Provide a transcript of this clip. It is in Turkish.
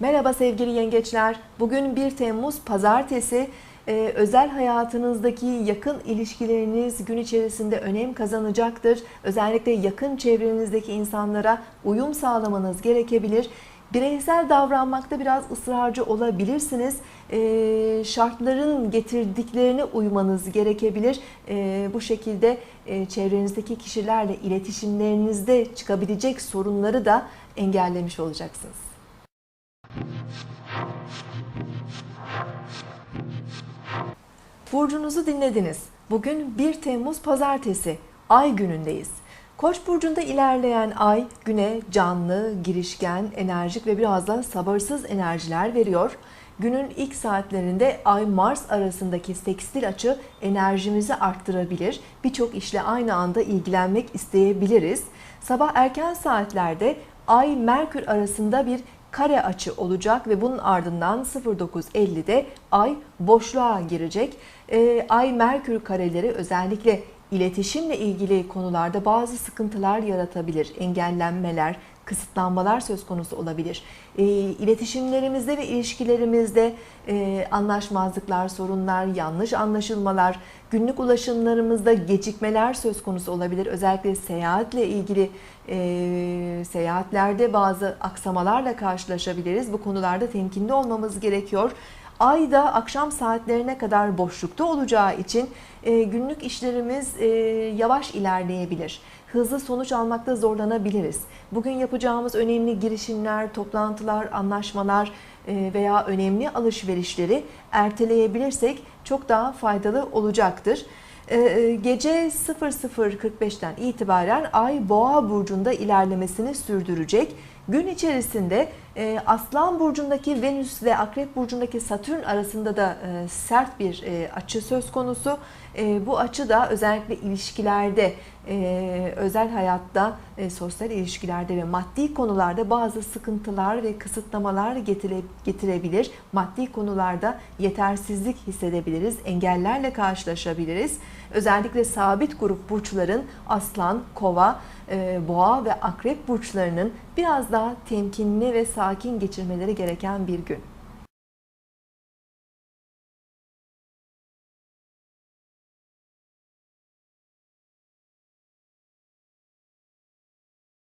Merhaba sevgili yengeçler. Bugün 1 Temmuz Pazartesi. Ee, özel hayatınızdaki yakın ilişkileriniz gün içerisinde önem kazanacaktır. Özellikle yakın çevrenizdeki insanlara uyum sağlamanız gerekebilir. Bireysel davranmakta biraz ısrarcı olabilirsiniz. Ee, şartların getirdiklerine uymanız gerekebilir. Ee, bu şekilde e, çevrenizdeki kişilerle iletişimlerinizde çıkabilecek sorunları da engellemiş olacaksınız. Burcunuzu dinlediniz. Bugün 1 Temmuz Pazartesi, Ay günündeyiz. Koç burcunda ilerleyen Ay güne canlı, girişken, enerjik ve biraz da sabırsız enerjiler veriyor. Günün ilk saatlerinde Ay-Mars arasındaki sekstil açı enerjimizi arttırabilir. Birçok işle aynı anda ilgilenmek isteyebiliriz. Sabah erken saatlerde Ay-Merkür arasında bir kare açı olacak ve bunun ardından 09.50'de Ay boşluğa girecek. Ee, Ay Merkür kareleri özellikle iletişimle ilgili konularda bazı sıkıntılar yaratabilir. Engellenmeler, kısıtlanmalar söz konusu olabilir. E, iletişimlerimizde ve ilişkilerimizde e, anlaşmazlıklar, sorunlar, yanlış anlaşılmalar, günlük ulaşımlarımızda gecikmeler söz konusu olabilir. Özellikle seyahatle ilgili e, seyahatlerde bazı aksamalarla karşılaşabiliriz. Bu konularda temkinli olmamız gerekiyor. Ay da akşam saatlerine kadar boşlukta olacağı için e, günlük işlerimiz e, yavaş ilerleyebilir. Hızlı sonuç almakta zorlanabiliriz. Bugün yapacağımız önemli girişimler, toplantılar, anlaşmalar e, veya önemli alışverişleri erteleyebilirsek çok daha faydalı olacaktır. Gece 00.45'ten itibaren Ay Boğa burcunda ilerlemesini sürdürecek. Gün içerisinde e, Aslan burcundaki Venüs ve Akrep burcundaki Satürn arasında da e, sert bir e, açı söz konusu. E, bu açı da özellikle ilişkilerde, e, özel hayatta, e, sosyal ilişkilerde ve maddi konularda bazı sıkıntılar ve kısıtlamalar getire, getirebilir. Maddi konularda yetersizlik hissedebiliriz, engellerle karşılaşabiliriz. Özellikle sabit grup burçların Aslan, Kova, Boğa ve Akrep burçlarının biraz daha temkinli ve sakin geçirmeleri gereken bir gün.